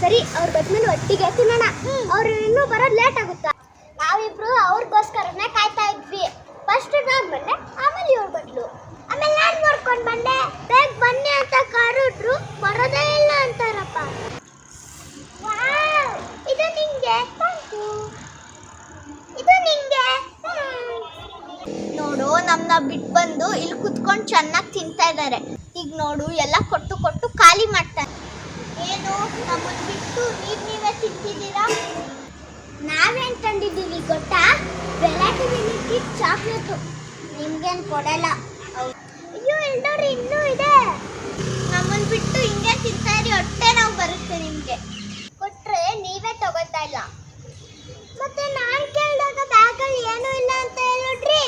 ಸರಿ, ಅವ್ರು ಬಂದ್ಮೇಲೆ ಒಟ್ಟಿಗೆ ತಿನ್ನೋಣ. ಅವ್ರು ಇನ್ನೂ ಬರೋದು ಲೇಟ್ ಆಗುತ್ತಾ? ನಾವಿಬ್ರು ಅವ್ರಿಗೋಸ್ಕರನೇ ಕಾಯ್ತಾ ಇದ್ವಿ. ಫಸ್ಟ್ ನಾನು ಬಂದೆ ಆಮೇಲೆ ಇವ್ರು ಬಂದ್ಲು. ಆಮೇಲೆ ನಾನು ನೋಡ್ಕೊಂಡು ಬಂದೆ. ಬೇಗ ಬನ್ನಿ ಅಂತ ಕರೆದ್ರು, ಬರೋದೇ ಇಲ್ಲ ಅಂತಾರಪ್ಪ. ಇದು ನಿಂಗೆ? ಇದು ನಿಂಗೆ? ನೋಡು ನಮ್ಮನ್ನ ಬಿಟ್ಟು ಬಂದು ಇಲ್ಲಿ ಕುತ್ಕೊಂಡು ಚೆನ್ನಾಗಿ ತಿಂತಾ ಇದ್ದಾರೆ ಈಗ ನೋಡು, ಎಲ್ಲ ಕೊಟ್ಟು ಕೊಟ್ಟು ಖಾಲಿ ಮಾಡ್ತಾರೆ ಏನು ನಮ್ಮನ್ನ ಬಿಟ್ಟು ನೀರು ನೀವೇ ತಿಂತಿದ್ದೀರಾ? ನಾವೇನ್ ತಂದಿದ್ದೀವಿ ಗೊತ್ತಾ? Variety variety chocolate. ನಿಮ್ಗೇನು ಕೊಡಲ್ಲ. ಅಯ್ಯೋ, ಎಲ್ಲರೂ ಇನ್ನೂ ಇದೆ. ನಮ್ಮನ್ನು ಬಿಟ್ಟು ಹಿಂಗೆ ತಿಂತಾ ಇರಿ, ಹೊಟ್ಟೆ ನಾವು ಬರುತ್ತೆ ನಿಮಗೆ. ಕೊಟ್ಟರೆ ನೀವೇ ತಗೋತಾ ಇಲ್ಲ. ಮತ್ತೆ ನಾನು ಕೇಳಿದಾಗ ಬ್ಯಾಗಲ್ಲಿ ಏನೂ ಇಲ್ಲ ಅಂತ ಹೇಳಿದ್ರಿ?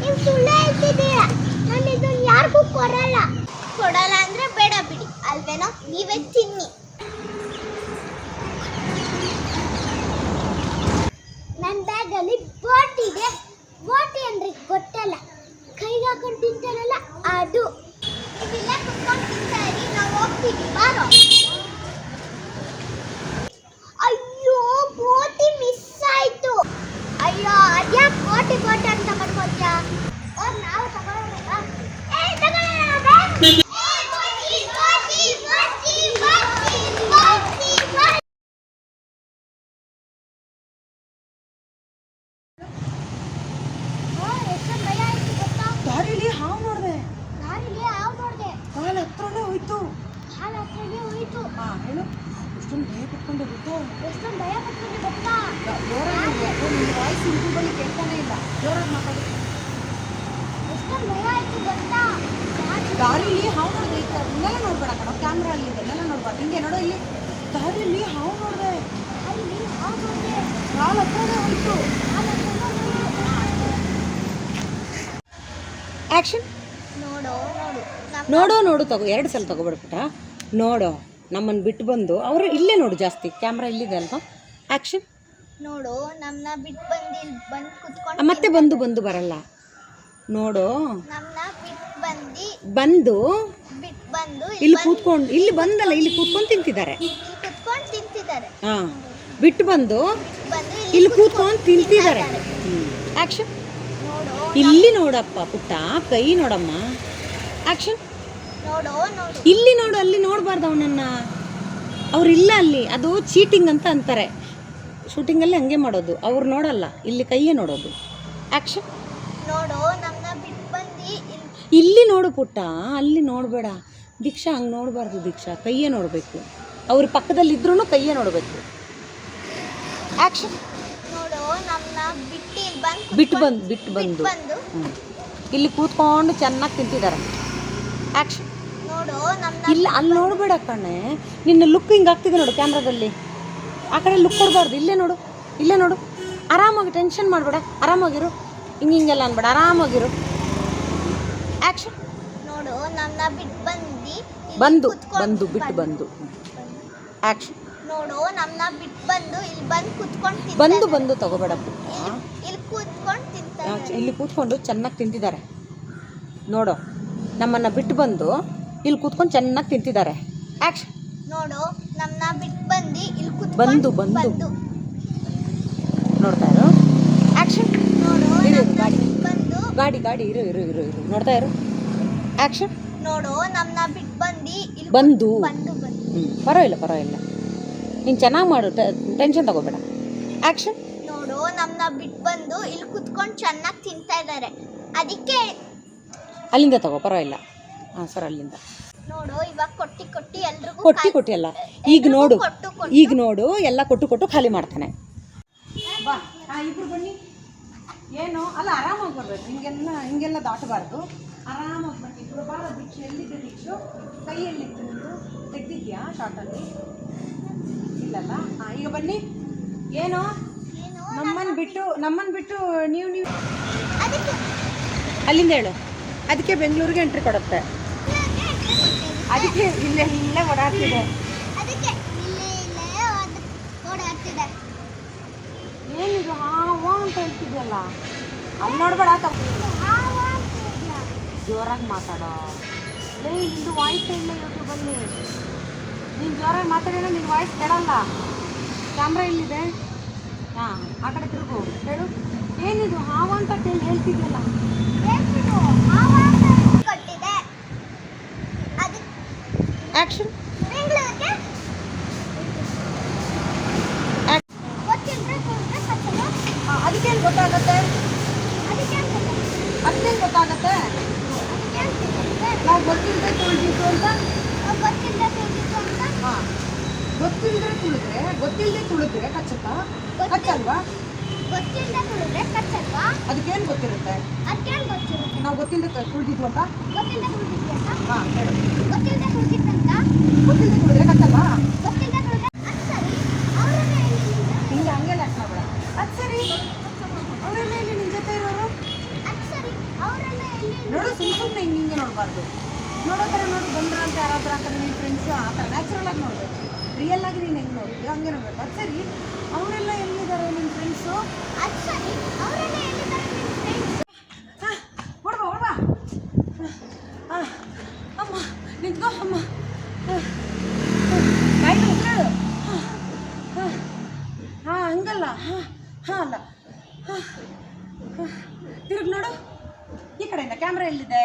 ನೀವು ಸುಳ್ಳು ಹೇಳ್ತಿದ್ದೀರಾ? ನಾನು ಇದನ್ನ ಯಾರಿಗೂ ಕೊಡಲ್ಲ. ಕೊಡಲ್ಲ ಅಲ್ವೇನೋ? ನೀವೇ ತಿನ್ನಿ. ನನ್ನ ಬ್ಯಾಗಲ್ಲಿ ಬೋಟ್ ಇದೆ. ಬೋಟಿ ಅಂದ್ರೆ ಗೊತ್ತಲ್ಲ. ಕೈಗೆ ಹಾಕೊಂಡು ತಿಂತಾರಲ್ಲ ಅದು. ಇದೆಲ್ಲ ಕುತ್ಕೊಂಡು ತಿಂತಾ ಇರಿ, ನಾವು ಹೋಗ್ತೀವಿ. ಬಾರೋ ಅಯ್ಯೋ ಬೋಟಿ ಮಿಸ್ ಆಯ್ತು ಅಯ್ಯೋ ಅದ್ಯಾಕೆ ಬೋಟಿ ಬೋಟಿ ಅಂತ ಬರ್ಬೋದ್ಯಾ ಅವ್ರು ನಾವು ತಗೊಳ್ಳೋಣ ಏ ತಗೊಳ್ಳೋಣ ಬೇ. ಏ, ಬೋಟಿ, ಬೋಟಿ, ಬೋಟಿ, ಬೋಟಿ, ಬೋಟಿ, ಬೋಟಿ. ಹಾ, ಎಷ್ಟೊಂದ್ ಭಯ ಆಯ್ತು ಗೊತ್ತಾ? ದಾರಿಲಿ ಹಾವು ನೋಡಿದೆ ದಾರಿಲಿ ಹಾವ್ ನೋಡ್ದೆ. ಕಾಲ ಹತ್ರನೇ ಹೋಯ್ತು ಹಾಲ್ ಹತ್ರನೇ ಹೋಯ್ತು. ಹಾ ಹೇಳು. ಅಷ್ಟೊಂದು ಭಯ ಪಟ್ಕೊಂಡೆ ಗೊತ್ತು? ಎಷ್ಟೊಂದು ಭಯ ಪಟ್ಕೊಂಡೆ ಗೊತ್ತಾ? ಜೋರಾಗಿ ನಿನ್ನ ವಾಯ್ಸ್ ಯೂಟ್ಯೂಬಲ್ಲಿ ಕೇಳ್ತಾನೆ ಇಲ್ಲ. ಜೋರಾಗಿ ಮಾತಾಡು. ಎಷ್ಟೊಂದ್ ಭಯ ಆಯ್ತು ಗೊತ್ತಾ? ದಾರಿ- ದಾರಿಲಿ ಹಾವು ನೋಡಿದೆ ಇದನ್ನೆಲ್ಲ ನೋಡ್ಬೇಡ ಕಣ ಕ್ಯಾಮ್ರಾ ಅಲ್ಲಿ ಇದನ್ನೆಲ್ಲ ನೋಡ್ಬಾರ್ದು. ಹಿಂಗೆ ನೋಡೋ ಇಲ್ಲಿ. ದಾರಿಲಿ ಹಾವು ನೋಡಿದೆ. ಅಲ್ಲಿ ಹಾವ್ ನೋಡ್ದೆ. ಕಾಲ ಹತ್ರನೇ ಹೋಯ್ತು. ಹಾಲ್ ಹತ್ರನೇ ಹೋಯ್ತು. ಆ್ಯಕ್ಷನ್ ನೋಡು ನೋಡು. ನೋಡು ನೋಡು ತಗೋ. ಎರಡು ಸಲ ತಗೋಬಿಡ್ಬಿಟ್ಟ ನೋಡು ನಮ್ಮನ್ನು ಬಿಟ್ಟು ಬಂದು ಅವರು ಇಲ್ಲೇ ನೋಡು ಜಾಸ್ತಿ ಕ್ಯಾಮ್ರಾ ಇಲ್ಲಿದೆ ಅಲ್ವಾ? ಆ್ಯಕ್ಷನ್ ನೋಡು ನಮ್ಮನ್ನ ಬಿಟ್ಟು ಬಂದು ಇಲ್ಲಿ ಬಂದು ಕುತ್ಕೊಂಡು ಮತ್ತೆ ಬಂದು ಬಂದು ಬರಲ್ಲ. ನೋಡು ನಮ್ಮನ್ನ ಬಿಟ್ಟು ಬಂದು ಬಂದು ಬಿಟ್ಟು ಬಂದು ಇಲ್ಲಿ ಕೂತ್ಕೊಂಡು ಇಲ್ಲಿ ಬಂದಲ್ಲ ಇಲ್ಲಿ ಕೂತ್ಕೊಂಡು ತಿಂತಿದ್ದಾರೆ. ಕುತ್ಕೊಂಡು ತಿಂತಿದ್ದಾರೆ. ಹಾಂ ಬಿಟ್ಟು ಬಂದು ಬಂದು ಇಲ್ಲಿ ಕೂತ್ಕೊಂಡು ತಿಂತಿದ್ದಾರೆ. ಆ್ಯಕ್ಷನ್ ಇಲ್ಲಿ ನೋಡಪ್ಪ ಪುಟ್ಟ ಕೈ ನೋಡಮ್ಮ. ಆ್ಯಕ್ಷನ್ ನೋಡು ಇಲ್ಲಿ ನೋಡು ಅಲ್ಲಿ ನೋಡಬಾರ್ದು ಅವನನ್ನ. ಅವರಿಲ್ಲ ಅಲ್ಲಿ ಅದು ಚೀಟಿಂಗ್ ಅಂತ ಅಂತಾರೆ. ಶೂಟಿಂಗಲ್ಲಿ ಹಂಗೆ ಮಾಡೋದು ಅವ್ರು ನೋಡಲ್ಲ ಇಲ್ಲಿ ಕೈಯೇ ನೋಡೋದು. ಆ್ಯಕ್ಷನ್ ನೋಡು ನಮ್ಮನ್ನ ಬಿಟ್ಟು ಬಂದು ಇಲ್ಲಿ ಇಲ್ಲಿ ನೋಡು ಪುಟ್ಟ ಅಲ್ಲಿ ನೋಡಬೇಡ. ದೀಕ್ಷಾ ಹಂಗೆ ನೋಡಬಾರ್ದು ದೀಕ್ಷಾ ಕೈಯೇ ನೋಡಬೇಕು. ಅವ್ರ ಪಕ್ಕದಲ್ಲಿದ್ರೂ ಕೈಯೇ ನೋಡಬೇಕು. ಆ್ಯಕ್ಷನ್ ನೋಡು ಬಿಟ್ಟು ಇಲ್ಲಿ ಬಂದು ಬಿಟ್ಟು ಬಂದು ಬಿಟ್ಟು ಬಂದು. ಇಲ್ಲಿ ಕೂತ್ಕೊಂಡು ಚೆನ್ನಾಗಿ ತಿಂತಿದ್ದಾರೆ ಆ್ಯಕ್ಷನ್ ಇಲ್ಲ ಅಲ್ಲಿ ನೋಡಬೇಡ ಕಣೆ. ನಿನ್ನ ಲುಕ್ ಹಿಂಗೆ ಆಗ್ತಿದೆ ನೋಡು ಕ್ಯಾಮ್ರಾದಲ್ಲಿ ಆ ಕಡೆ ಲುಕ್ ಕೊಡಬಾರ್ದು. ಇಲ್ಲೇ ನೋಡು ಇಲ್ಲೇ ನೋಡು. ಆರಾಮಾಗಿ ಟೆನ್ಷನ್ ಮಾಡಬೇಡ. ಆರಾಮಾಗಿರು. ಹಿಂಗೆ ಹಿಂಗೆಲ್ಲ ಅನ್ಬೇಡ. ಆರಾಮಾಗಿರು. ಆ್ಯಕ್ಷನ್ ನೋಡು ನನ್ನ ಬಿಟ್ಟು ಬಂದು ಬಂದು ಬಂದು ಬಿಟ್ಟು ಬಂದು. ಆ್ಯಕ್ಷನ್ ನೋಡು ನಮ್ಮನ್ನ ಬಿಟ್ಟು ಬಂದು ಇಲ್ಲಿ ಬಂದು ಕುತ್ಕೊಂಡು ಬಂದು ಬಂದು ತಗೋಬೇಡ. ಇಲ್ಲಿ ಕೂತ್ಕೊಂಡು ತಿಂತಾರೆ. ಇಲ್ಲಿ ಕೂತ್ಕೊಂಡು ಚೆನ್ನಾಗಿ ತಿಂತಿದ್ದಾರೆ ನೋಡು ನಮ್ಮನ್ನು ಬಿಟ್ಟು ಬಂದು ಇಲ್ಲಿ ಕೂತ್ಕೊಂಡು ಚೆನ್ನಾಗಿ ತಿಂತಿದ್ದಾರೆ. ಆ್ಯಕ್ಷನ್ ನೋಡು ನಮ್ಮನ್ನ ಬಿಟ್ಟು ಬಂದು ಇಲ್ಲಿ ಕೂತ್ಕೊಂಡು ಬಂದು, ಬಂದು. ನೋಡ್ತಾ ಇರು. ಆ್ಯಕ್ಷನ್ ನೋಡು ಇರು, ಗಾಡಿ. ಬಂದು. ಗಾಡಿ ಗಾಡಿ ಇರು ಇರು ಇರು ಇರು. ನೋಡ್ತಾ ಇರು. ಆ್ಯಕ್ಷನ್ ನೋಡು ನಮ್ಮನ್ನ ಬಿಟ್ಟು ಬಂದು ಇಲ್ಲಿ ಬಂದು. ಬಂದು ಬಂದು. ಹ್ಞೂ ಪರವಾಗಿಲ್ಲ ಪರವಾಗಿಲ್ಲ. ನೀನು ಚೆನ್ನಾಗಿ ಮಾಡು ಟೆನ್ಷನ್ ತಗೋಬೇಡ. ಆ್ಯಕ್ಷನ್ ನೋಡು ನಮ್ಮನ್ನ ಬಿಟ್ಟು ಬಂದು ಇಲ್ಲಿ ಕುತ್ಕೊಂಡು ಚೆನ್ನಾಗಿ ತಿಂತಾ ಇದ್ದಾರೆ. ಅದಕ್ಕೆ ಅಲ್ಲಿಂದ ತಗೋ ಪರವಾಗಿಲ್ಲ. ಹಾಂ ಸರ್ ಅಲ್ಲಿಂದ. ನೋಡು ಇವಾಗ ಕೊಟ್ಟಿ ಕೊಟ್ಟಿ ಎಲ್ರಿಗೂ ಕೊಟ್ಟಿ ಕೊಟ್ಟಿ ಅಲ್ಲ ಈಗ ನೋಡು ಕೊಟ್ಟು ಕೊಟ್ಟು. ಈಗ ನೋಡು ಎಲ್ಲ ಕೊಟ್ಟು ಕೊಟ್ಟು ಖಾಲಿ ಮಾಡ್ತಾನೆ. ಬಾ ಇಬ್ರು ಬನ್ನಿ. ಏನು ಅಲ್ಲ ಆರಾಮಾಗಿ ಬರ್ಬೇಕು. ಹಿಂಗೆಲ್ಲ ಹಿಂಗೆಲ್ಲ ದಾಟಬಾರ್ದು. ಆರಾಮಾಗಿ ಬನ್ನಿ. ಇಬ್ರು ಬಾಳ ಬಿಚ್ಚು ಎಲ್ಲಿದೆ ಬಿಚ್ಚು ಕೈಯಲ್ಲಿತ್ತು ನಿಮ್ಮದು ತೆಗ್ದಿದ್ಯಾ ಶಾರ್ಟಲ್ಲಿ? ಇಲ್ಲಲ್ಲ? ಹಾಂ ಈಗ ಬನ್ನಿ. ಏನು? ಏನು? ನಮ್ಮನ್ನು ಬಿಟ್ಟು ನಮ್ಮನ್ನು ಬಿಟ್ಟು ನೀವು ನೀವು ಅದಕ್ಕೆ ಅಲ್ಲಿಂದ ಹೇಳು. ಅದಕ್ಕೆ ಬೆಂಗಳೂರಿಗೆ ಎಂಟ್ರಿ ಕೊಡುತ್ತೆ. ಅದಕ್ಕೆ ಇಲ್ಲೇ ಇಲ್ಲೇ ಓಡಾಡ್ತಿದೆ. ಏನಿದು ಹಾವ ಅಂತ ಹೇಳ್ತಿದ್ಯಲ್ಲ? ಅಲ್ಲಿ ನೋಡ್ಬೇಡ ಜೋರಾಗಿ ಮಾತಾಡೋ. ಲೇ ಇದು ವಾಯ್ಸ್ ಇಲ್ಲ ಯೂಟ್ಯೂಬಲ್ಲಿ. ನೀನು ಜೋರಾಗಿ ಮಾತಾಡಿದ್ರೆ ನಿನ್ನ ವಾಯ್ಸ್ ಕೆಡಲ್ಲ ಕ್ಯಾಮ್ರಾ ಇಲ್ಲಿದೆ ಹಾಂ ಆ ಕಡೆ ತಿರುಗು. ಹೇಳು. ಏನಿದು ಹಾವ ಅಂತ ಕೇಳಿ ಹೇಳ್ತಿದ್ಯಲ್ಲ? ಆ್ಯಕ್ಷನ್ ಬೆಂಗಳೂರಿಗೆ ಗೊತ್ತಿದ್ರೆ ಕೊಟ್ರೆ ಕತ್ತಲು ಅದಕ್ಕೇನು ಗೊತ್ತಾಗತ್ತೆ ಅದಕ್ಕೆ ಅದಕ್ಕೇನು ಗೊತ್ತಾಗತ್ತೆ ಅದಕ್ಕೆ ನಾವು ಗೊತ್ತಿಲ್ಲದೆ ತುಳಿದಿತ್ತು ಅಂತ ಗೊತ್ತಿಲ್ಲದೆ ತಿಳಿದಿತ್ತು ಅಂತ ಹಾಂ ಗೊತ್ತಿಲ್ಲದೆ ತುಳಿದ್ರೆ ಗೊತ್ತಿಲ್ಲದೆ ತುಳಿದ್ರೆ ಕಚ್ಚುತ್ತಾ ಕಚ್ಚಲ್ವಾ ಗೊತ್ತಿಲ್ಲದೆ ತುಳಿದ್ರೆ ಕಚ್ಚಲ್ವಾ ಅದಕ್ಕೇನು ಗೊತ್ತಿರುತ್ತೆ ಅದಕ್ಕೇನು ಗೊತ್ತಿರುತ್ತೆ ನಾವು ಗೊತ್ತಿಲ್ಲದೆ ತುಳಿದಿದ್ವು ಅಂತ ಗೊತ್ತಿಲ್ಲದೆ ತುಳಿದಿದ್ವಿ ಅಂತ ಹಾಂ ಹೇಳು ಗೊತ್ತಿಲ್ಲದೆ ತುಳಿದಿತ್ತಂತ ನೋಡು ಸುಮ್ಮನೆ ಸುಮ್ಮನೆ ಹಿಂಗೆ ಹಿಂಗೆ ನೋಡಬಾರ್ದು. ನೋಡೋ ಥರ ನೋಡು ಬಂದ್ರ ಅಂತ ಯಾರಾದ್ರೂ ಆ ನಿನ್ನ ಫ್ರೆಂಡ್ಸು ಆ ಥರ ನ್ಯಾಚುರಲ್ ಆಗಿ ನೋಡಬೇಕು ರಿಯಲ್ ಆಗಿ ನೀನು ಹೆಂಗೆ ನೋಡ್ಬೇಕು. ಅದು ಸರಿ, ಅವರೆಲ್ಲ ಎಲ್ಲಿದ್ದಾರೆ ನಿನ್ನ ಫ್ರೆಂಡ್ಸು ಸರಿ, ಅವರೆಲ್ಲ ಎಲ್ಲಿದ್ದಾರೆ ನಿಮ್ಮ ಫ್ರೆಂಡ್ಸ್ ಹೊಡ್ಬಾ ಹೊಡ್ಬಾ ಆ, ಅಮ್ಮ ನಿಂತ್ಕೋ ಅಮ್ಮ ಬಾಯಿ ಉಸಿರು ಹಾಂ ಹಂಗಲ್ಲ. ಹಾಂ ಹಾಂ ಅಲ್ಲ. ತಿರುಗಿ ನೋಡು. ಈ ಕಡೆಯಿಂದ ಕ್ಯಾಮ್ರಾ ಎಲ್ಲಿದೆ?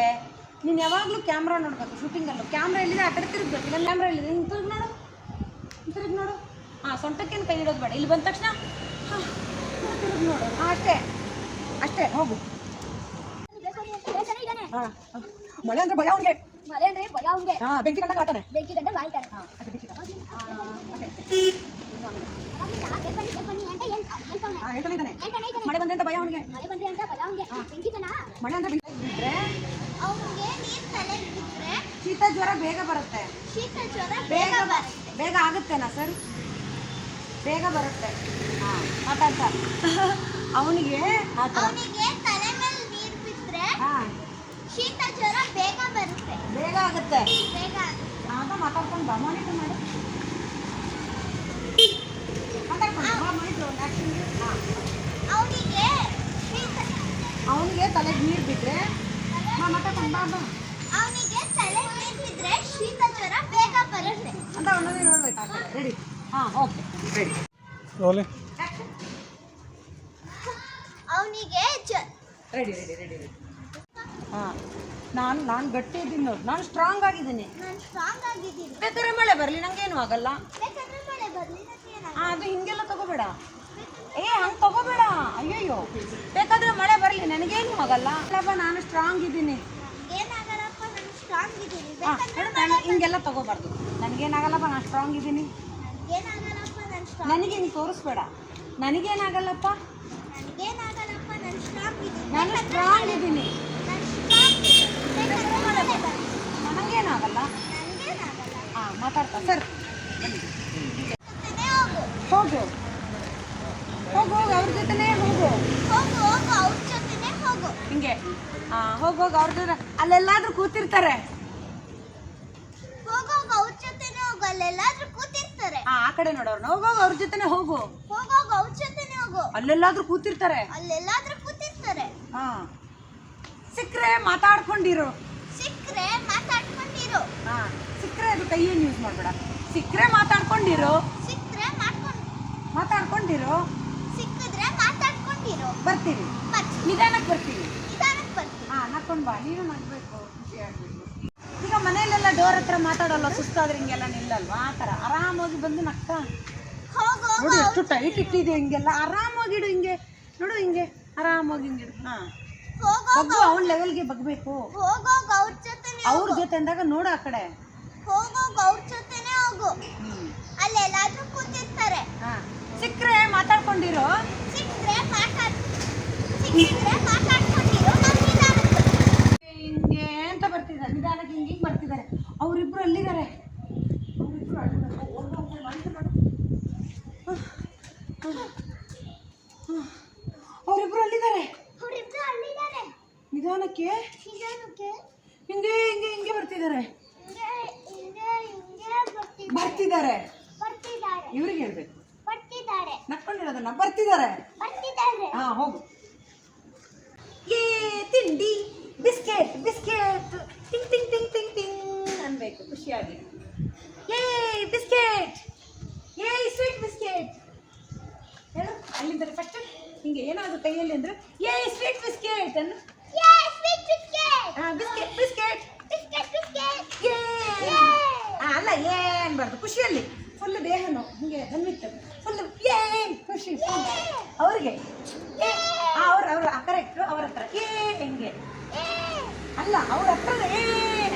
ನೀನು ಯಾವಾಗಲೂ ಕ್ಯಾಮ್ರಾ ನೋಡಬೇಕು ಶೂಟಿಂಗಲ್ಲೂ ಕ್ಯಾಮ್ರಾ ಎಲ್ಲಿದೆ? ಆ ಕಡೆ ತಿರುಗಬೇಕು. ಇಲ್ಲ ಕ್ಯಾಮ್ರಾ ಎಲ್ಲಿದೆ? ಹಿಂಗೆ ತಿರುಗಿ ನೋಡು. ತಿರುಗಿ ನೋಡು. ಹಾಂ ಸೊಂಟಕ್ಕೇನು ಕೈ ಇಡೋದು ಬೇಡ. ಇಲ್ಲಿ ಬಂದ ತಕ್ಷಣ. ಹಾಂ ತಿರುಗಿ ನೋಡು. ಹಾಂ ಅಷ್ಟೇ. ಅಷ್ಟೇ ಹೋಗು. ಹಾಂ ಮಳೆ ಅಂದ್ರೆ ಭಯ ಅವನಿಗೆ. ಮಳೆ ಅಂದ್ರೆ ಭಯ ಅವನಿಗೆ. ಹಾಂ ಬೆಂಕಿ ಕಂಡಾಗ ಆಟಾನೆ ಬೆಂಕಿ ಗಂಟೆ ಬಾಯ್ತಾರೆ ಹಾಂ ಅದು ಬೆಂಕಿ ಹಾಂ ಇದ್ದಾನೆ. ಮಳೆ ಬಂದ್ರೆ ಅಂತ ಭಯ ಅವನಿಗೆ. ಮಳೆ ಬಂದ್ರೆ ಅಂತ ಭಯ ಅವ್ನಿಗೆ ಬೆಂಕಿತನ ಮಳೆ ಅಂತ ಬಿದ್ದರೆ ಅವ್ನಿಗೆ ನೀರ್ ತಲೆಗೆ ಬಿದ್ರೆ ಶೀತ ಜ್ವರ ಬೇಗ ಬರುತ್ತೆ. ಶೀತ ಜ್ವರ ಬೇಗ ಬರುತ್ತೆ ಬೇಗ ಆಗುತ್ತೇನಾ ಸರ್ ಬೇಗ ಬರುತ್ತೆ. ಹಾಂ ಮಾತಾಡ್ತಾ ಅವನಿಗೆ ಆ ಥರ. ಅವನಿಗೆ ತಲೆ ಮೇಲೆ ನೀರು ಬಿದ್ರೆ ಹಾಂ ಶೀತ ಜ್ವರ ಬೇಗ ಬರುತ್ತೆ. ಬೇಗ ಆಗುತ್ತೆ. ಬೇಗ ಅಂತ ಮಾತಾಡ್ಕೊಂಡು ಬಾ ಮಾನಿಟರ್ ಮಾಡಿ ಮಾತಾಡ್ಕೊಂಡು ಬಾ ಮಾನಿಟರ್ ಒಂದು ಆ್ಯಕ್ಷನ್ಗೆ ಹಾಂ ಅವನಿಗೆ ತಲೆಗೆ ನೀರು ಬಿದ್ದರೆ ಅವನಿಗೆ ತಲೆ ನೀರ್ ಬಿದ್ರೆ ಶೀತ ಜ್ವರ ಬೇಗ ಬರುತ್ತೆ. ಅಂತ ಒಂದೊಂದೇ ನೋಡ್ಬೇಕು ರೆಡಿ ಹಾಂ ಓಕೆ ರೆಡಿ ಅವನಿಗೆ ರೆಡಿ ರೆಡಿ ರೆಡಿ ರೆಡಿ ಹಾಂ ನಾನು ನಾನು ಗಟ್ಟಿ ಇದ್ದೀನಿ ನೋಡಿ. ನಾನು ಸ್ಟ್ರಾಂಗ್ ಆಗಿದ್ದೀನಿ. ನಾನು ಸ್ಟ್ರಾಂಗ್ ಆಗಿದ್ದೀನಿ. ಬೇಕಾದ್ರೆ ಮಳೆ ಬರಲಿ ನಂಗೇನು ಆಗಲ್ಲ. ಬೇಕಾದ್ರೆ ಮಳೆ ಬರಲಿ ಅದು ಹಿಂಗೆಲ್ಲ ತಗೋಬೇಡ. ಏ ಹಂಗೆ ತಗೋಬೇಡ. ಅಯ್ಯಯ್ಯೋ. ಬೇಕಾದ್ರೆ ಮಳೆ ಬರಲಿ ನನಗೇನು ಆಗಲ್ಲ. ಅಲ್ಲಪ್ಪ ನಾನು ಸ್ಟ್ರಾಂಗ್ ಇದ್ದೀನಿ. ನಾನು ಹಿಂಗೆಲ್ಲ ತಗೋಬಾರ್ದು. ನನಗೇನಾಗಲ್ಲಪ್ಪ ನಾನು ಸ್ಟ್ರಾಂಗ್ ಇದ್ದೀನಿ. ನನಗೆ ಹಿಂಗೆ ತೋರಿಸ್ಬೇಡ. ನನಗೇನಾಗಲ್ಲಪ್ಪ? ನಾನು ಸ್ಟ್ರಾಂಗ್ ಇದ್ದೀನಿ. ನನಗೇನಾಗಲ್ಲ. ಹಾಂ ಮಾತಾಡ್ತಾ ಸರ್. ಹೋಗು. ಹೋಗು ಹೋಗು ಅವ್ರ ಜೊತೆನೇ ಹೋಗು. ಹೋಗು ಹೋಗು ಅವ್ರ ಜೊತೆನೇ ಹೋಗು. ಹಿಂಗೆ. ಹಾಂ ಹೋಗು ಹೋಗು ಅವ್ರ ಜೊತೆ. ಅಲ್ಲೆಲ್ಲಾದ್ರೂ ಕೂತಿರ್ತಾರೆ. ಹೋಗು ಹೋಗು ಅವ್ರ ಜೊತೆನೇ ಹೋಗು. ಅಲ್ಲೆಲ್ಲಾದ್ರೂ ಕೂತಿರ್ತಾರೆ. ಹಾಂ ಆ ಕಡೆ ನೋಡೋರು ಹೋಗು ಹೋಗು ಅವ್ರ ಜೊತೆನೇ ಹೋಗು. ಹೋಗು ಹೋಗು ಅವ್ರ ಜೊತೆನೇ ಹೋಗು. ಅಲ್ಲೆಲ್ಲಾದ್ರೂ ಕೂತಿರ್ತಾರೆ. ಅಲ್ಲೆಲ್ಲಾದ್ರೂ ಕೂತಿರ್ತಾರೆ. ಹಾಂ. ಸಿಕ್ಕರೆ ಮಾತಾಡ್ಕೊಂಡಿರು. ಸಿಕ್ಕ್ರೆ ಮಾತಾಡ್ಕೊಂಡಿರು. ಹಾಂ. ಸಿಕ್ಕರೆ ಅದು ಕೈಯನ್ನು ಯೂಸ್ ಮಾಡಬೇಡ. ಸಿಕ್ಕರೆ ಮಾತಾಡ್ಕೊಂಡಿರು. ಮಾಡ್ಕೊಂಡು ಮಾತಾಡ್ಕೊಂಡಿರು? ಸಿಕ್ಕಿದ್ರೆ ಮಾತಾಡ್ಕೊಂಡಿರೋ. ಬರ್ತೀವಿ. ನಿಧಾನಕ್ಕೆ ಬರ್ತೀವಿ. ನಿಧಾನಕ್ಕೆ ಬರ್ತೀನಿ ಹಾ ಬಾ. ನೀನು ನಗ್ಬೇಕು ಖುಷಿ ಆಗ್ಬೇಕು. ಈಗ ಮನೆಯಲ್ಲೆಲ್ಲ ಡೋರ್ ಹತ್ರ ಮಾತಾಡಲ್ಲ ಸುಸ್ತಾದ್ರೆ ಹಿಂಗೆಲ್ಲ ನಿಲ್ಲಲ್ವಾ? ಆ ಥರ. ಆರಾಮಾಗಿ ಬಂದು ನಕ್ಕ. ನೋಡಿ ಎಷ್ಟು ಟೈಟ್ ಇಟ್ಟಿದೆ ಹಿಂಗೆಲ್ಲ? ಆರಾಮಾಗಿಡು ಹಿಂಗೆ. ನೋಡು ಹಿಂಗೆ. ಆರಾಮಾಗಿ ಹಿಂಗಿಡು ಹಾ. ಹೋಗು ಬಗ್ಗು ಅವ್ನ ಲೆವೆಲ್ಗೆ ಬಗ್ಬೇಕು. ಅವ್ರ ಜೊತೆ ಅಂದಾಗ ನೋಡು ಆ ಕಡೆ. ಹೋಗೋ ಅವ್ರ ಜೊತೆನೇ ಹೋಗು. ಅಲ್ಲಿ ಎಲ್ಲಾದ್ರೂ ಕೂತಿರ್ತಾರೆ. ಹಾಂ. ಸಿಕ್ಕರೆ ಮಾತಾಡ್ಕೊಂಡಿರೋ? ಸಿಕ್ಕ್ರೆ ಮಾತಾಡ್ ಸಿಕ್ಕಿದ್ರೆ ಮಾತಾಡ್ಕೊಂಡಿರೋ ಹಿಂಗೆ ಅಂತ ಬರ್ತಿದ್ದಾರೆ. ನಿಧಾನಕ್ಕೆ ಹಿಂಗೆ ಹಿಂಗೆ ಬರ್ತಿದ್ದಾರೆ. ಅವರಿಬ್ರು ಅಲ್ಲಿದ್ದಾರೆ ಅವರಿಬ್ರು ಅಲ್ಲಿದ್ದಾರೆ ಹೋಗು, ಹೋಗು, ಮಾಡಿದ್ದು ಮಾಡು. ಅವರಿಬ್ರು ಅಲ್ಲಿದ್ದಾರೆ ಅವ್ರಿಬ್ರು ಅಲ್ಲಿದ್ದಾರೆ ನಿಧಾನಕ್ಕೆ ನಿಧಾನಕ್ಕೆ ಹಿಂಗೆ ಹಿಂಗೆ ಹಿಂಗೆ ಬರ್ತಿದ್ದಾರೆ ಹಿಂಗೆ ಹಿಂಗೆ ಹಿಂಗೆ ಬರ್ತಿದ್ದಾರೆ ಬರ್ತಿದ್ದಾರೆ ಬರ್ತಿದ್ದಾರೆ ಇವ್ರಿಗೆ ಹೇಳ್ಬೇಕು ಬರ್ತಿದ್ದಾರೆ ನಕ್ಕೊಂಡಿರೋದನ್ನ ಬರ್ತಿದ್ದಾರೆ ಬರ್ತಿದ್ದಾರೆ ಹಾ ಹೋಗು ಏ ತಿಂಡಿ ಬಿಸ್ಕೆಟ್ ಬಿಸ್ಕೆಟ್ ಟಿಂಗ್ ಟಿಂಗ್ ಟಿಂಗ್ ಟಿಂಗ್ ಟಿಂಗ್ ಅನ್ಬೇಕು ಖುಷಿಯಾಗಿ ಏ ಬಿಸ್ಕೆಟ್ ಏ ಸ್ವೀಟ್ ಬಿಸ್ಕೆಟ್ ಹೇಳು ಅಲ್ಲಿಂದ ಫಸ್ಟ್ ಹಿಂಗೆ ಏನಾದ್ರು ಕೈಯಲ್ಲಿ ಅಂದ್ರೆ ಏ ಸ್ವೀಟ್ ಬಿಸ್ಕೆಟ್ ಅನ್ನು ಯೇ ಸ್ವೀಟ್ ಬಿಸ್ಕೆಟ್ ಹಾ ಬಿಸ್ಕೆಟ್ ಬಿಸ್ಕೆಟ್ ಬಿಸ್ಕೆಟ್ ಬಿಸ್ಕೆಟ್ ಏ ಆ, ಅಲ್ಲ ಏ ಅನ್ಬಾರ್ದು ಖುಷಿಯಲ್ಲಿ ಫುಲ್ ದೇಹನು ಹಿಂಗೆ ಬಂದಿತ್ತು ಫುಲ್ ಏ ಖುಷಿ full. ಅವ್ರಿಗೆ ಏ ಅವ್ರ ಅವ್ರ ಆ ಕರೆಕ್ಟ್ರು ಅವ್ರ ಹತ್ರ ಏ ಹೆಂಗೆ ಅಲ್ಲ ಅವ್ರ ಹತ್ರ ಏ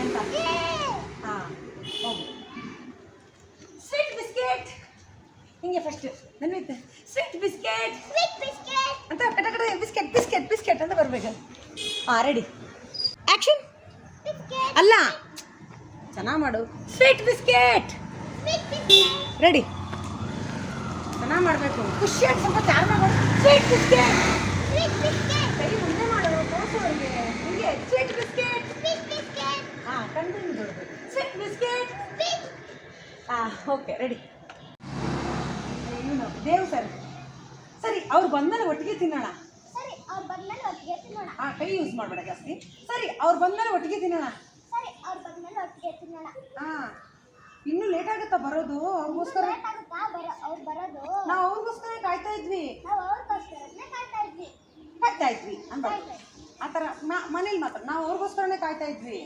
ಅಂತ ಹಾ ಹೋಗು ಸ್ವೀಟ್ ಬಿಸ್ಕೆಟ್ ಹಿಂಗೆ ಫಸ್ಟ್ ನನ್ವಿತ್ ಸ್ವೀಟ್ ಬಿಸ್ಕೆಟ್ ಸ್ವೀಟ್ ಬಿಸ್ಕೆಟ್ ಅಂತ ಕಟ ಕಟ ಬಿಸ್ಕೆಟ್ ಬಿಸ್ಕೆಟ್ ಬಿಸ್ಕೆಟ್ ಅಂತ ಬರ್ಬೇಕು ಹಾಂ ರೆಡಿ ಆ್ಯಕ್ಷನ್ ಬಿಸ್ಕೆಟ್ ಅಲ್ಲ ಚೆನ್ನಾಗಿ ಮಾಡು sweet biscuit sweet biscuit ready ಚೆನ್ನಾಗಿ ಮಾಡಬೇಕು ಖುಷಿಯಾಗಿ ಸ್ವಲ್ಪ ಚಾರ್ ಮಾಡು ಸ್ವೀಟ್ ಬಿಸ್ಕೆಟ್ ಸ್ವೀಟ್ ಬಿಸ್ಕೆಟ್ ಕೈ ಮುಂದೆ ಮಾಡು ತೋರಿಸು ಅವ್ರಿಗೆ ಹಿಂಗೆ ಸ್ವೀಟ್ ಬಿಸ್ಕೆಟ್ ಸ್ವೀಟ್ ಬಿಸ್ಕೆಟ್ ಹಾಂ ಕಂಟಿನ್ಯೂ ಬಿಡಬೇಕು ಸ್ವೀಟ್ ಬಿಸ್ಕೆಟ್ ಸ್ವೀಟ್ ಹಾಂ ಓಕೆ ರೆಡಿ ಇವನು ದೇವ್ ಸರ್ ಸರಿ ಅವ್ರು ಬಂದಮೇಲೆ ಒಟ್ಟಿಗೆ ತಿನ್ನೋಣ. ಸರಿ ಅವ್ರು ಬಂದ್ಮೇಲೆ ಒಟ್ಟಿಗೆ ತಿನ್ನೋಣ. ಆ ಕೈ ಯೂಸ್ ಮಾಡಬೇಡ ಜಾಸ್ತಿ. ಸರಿ ಅವ್ರು ಬಂದಮೇಲೆ ಒಟ್ಟಿಗೆ ತಿನ್ನೋಣ. ಸರಿ ಅವ್ರು ಬಂದ್ಮೇಲೆ ಒಟ್ಟಿಗೆ ತಿನ್ನೋಣ. ಹಾಂ ಇನ್ನೂ ಲೇಟ್ ಆಗುತ್ತಾ ಬರೋದು? ಅವ್ರಿಗೋಸ್ಕರ ಲೇಟ್ ಆಗುತ್ತಾ ಬರೋ ಅವ್ರು ಬರೋದು? ನಾವು ಅವ್ರಿಗೋಸ್ಕರ ಕಾಯ್ತಾ ಇದ್ವಿ. ನಾವು ಅವ್ರಿಗೋಸ್ಕರನೇ ಕಾಯ್ತಾ ಇದ್ವಿ. ಕಾಯ್ತಾ ಇದ್ವಿ ಅಂತ ಆ ಥರ ನಾ ಮನೇಲಿ ಮಾತ್ರ ನಾವು ಅವ್ರಿಗೋಸ್ಕರನೇ ಕಾಯ್ತಾ ಇದ್ವಿ.